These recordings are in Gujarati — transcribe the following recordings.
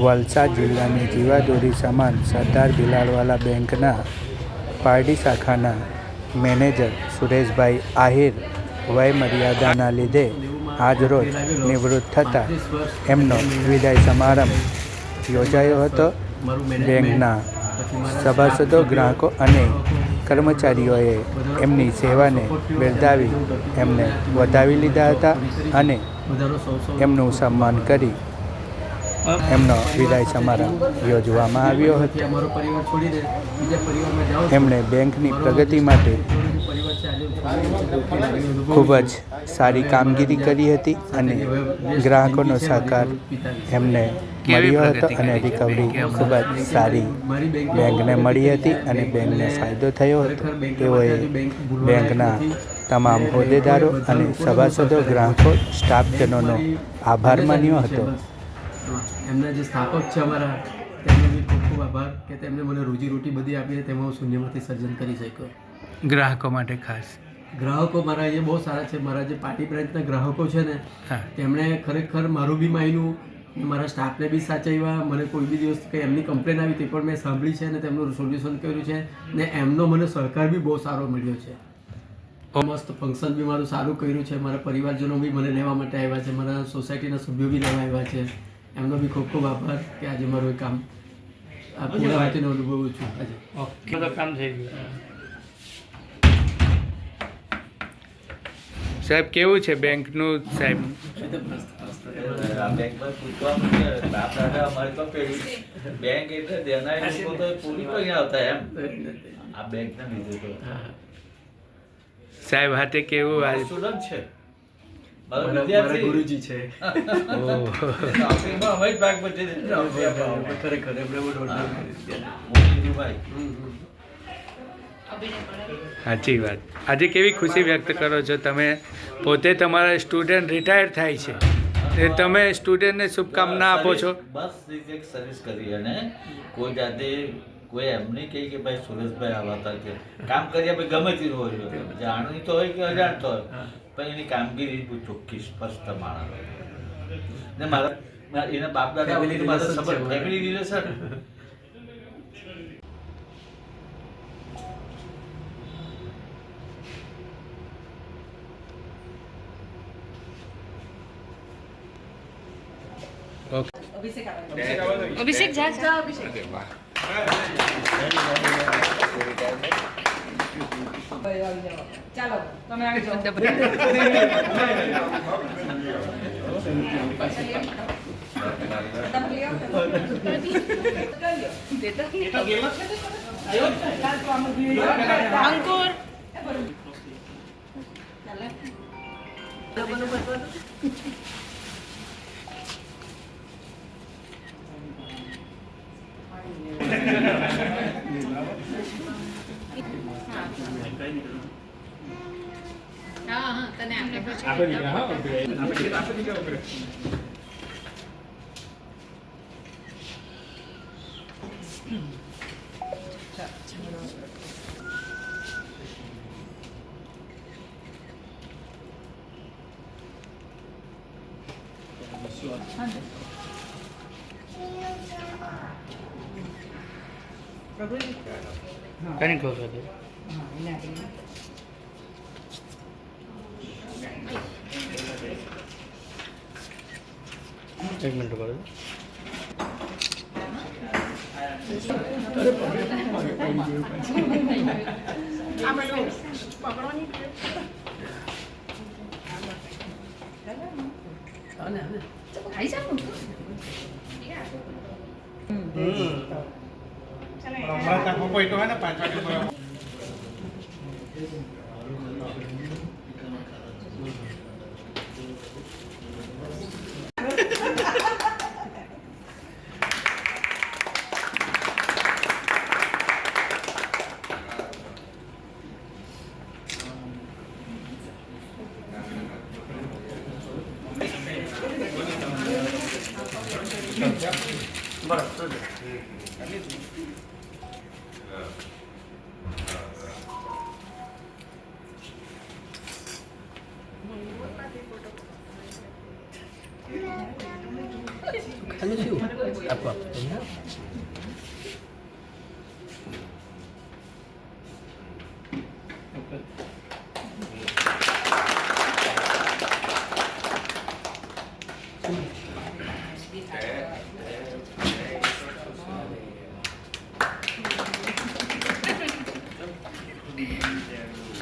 વલસાડ જિલ્લાની જીવાદોરી સમાન સરદાર ભીલાડવાલા બેંકના પારડી શાખાના મેનેજર સુરેશભાઈ આહિર વય મર્યાદાના લીધે આજરોજ નિવૃત્ત થતાં એમનો વિદાય સમારંભ યોજાયો હતો. બેંકના સભાસદો, ગ્રાહકો અને કર્મચારીઓએ એમની સેવાને બિરદાવી એમને વધાવી લીધા હતા અને એમનું સન્માન કરી એમનો વિદાય સમારંભ યોજવામાં આવ્યો હતો. એમણે બેંકની પ્રગતિ માટે ખૂબ જ સારી કામગીરી કરી હતી અને ગ્રાહકોનો સહકાર એમને મળ્યો હતો અને રિકવરી ખૂબ જ સારી બેંકને મળી હતી અને બેંકને ફાયદો થયો હતો. તેઓએ બેંકના તમામ હોદ્દેદારો અને સભાસદો, ગ્રાહકો, સ્ટાફજનોનો આભાર માન્યો હતો. એમના જે સ્થાપક છે અમારા તેમનો બી ખૂબ ખૂબ આભાર કે તેમણે મને રોજીરોટી બધી આપીને તેમાં હું શૂન્યમાંથી સર્જન કરી શક્યો. ગ્રાહકો માટે ખાસ. ગ્રાહકો મારા અહીંયા બહુ સારા છે. મારા જે પાર્ટી બ્રાન્ચના ગ્રાહકો છે ને તેમણે ખરેખર મારું બી માન્યું મારા સ્ટાફને બી સાચવ્યા. મને કોઈ બી દિવસ કંઈ એમની કમ્પ્લેન આવી તે પણ મેં સાંભળી છે અને તેમનું સોલ્યુશન કર્યું છે ને એમનો મને સહકાર બી બહુ સારો મળ્યો છે. મસ્ત ફંક્શન બી મારું સારું કર્યું છે. મારા પરિવારજનો બી મને લેવા માટે આવ્યા છે. મારા સોસાયટીના સભ્યો બી લેવા આવ્યા છે. એમનો બી ખૂબ ખૂબ આભાર કે આજે મારું એ કામ આ પૂરા વાંચીને અનુભવું છું. આજે બધું કામ થઈ ગયું. સાહેબ કેવું છે બેંકનું સાહેબ? બેંકમાં પૂછવાનું બાપ દાદા અમારી તો પેઢી બેંક એટલે દેનારી લોકો તો પૂરી કરી આવતા એમ. આ બેંકને લીધે તો. સાહેબ હાથે કેવું આજ સ્ટુડન્ટ છે. મારો વિદ્યાર્થી. ગુરુજી છે. નોકરીમાં અમે જ ભાગ ખરેખર. સાચી વાત. આજે કેવી ખુશી વ્યક્ત કરો છો તમે? પોતે તમારા સ્ટુડન્ટ રિટાયર થાય છે. એ તમે સ્ટુડન્ટને શુભકામના આપો છો. બસ એક સર્વિસ કરી અને કોઈ જાતે કોઈ એમ નહીં કહે કે ભાઈ સુરેશભાઈ આવા હતા કે કામ કર્યા ભાઈ ગમે તે હોય જાણવી તો હોય કે અજાણતો હોય. પણ એની કામગીરી બહુ ચોખ્ખી સ્પષ્ટ માણસ ને મારા એના બાપ દાદા. ફેમિલી રિલેશન અભિષેક જા જા. ચાલો તમે આવી જાઓ હા હા તને આપણે પછી કઈ કહો છો এক মিনিট করে હમણાં તક કોઈ તો હોય ને પાંચ વાગે Kalau siu, apa?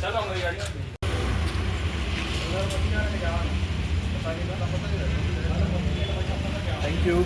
આપો હા રાહુલ થેન્ક યુ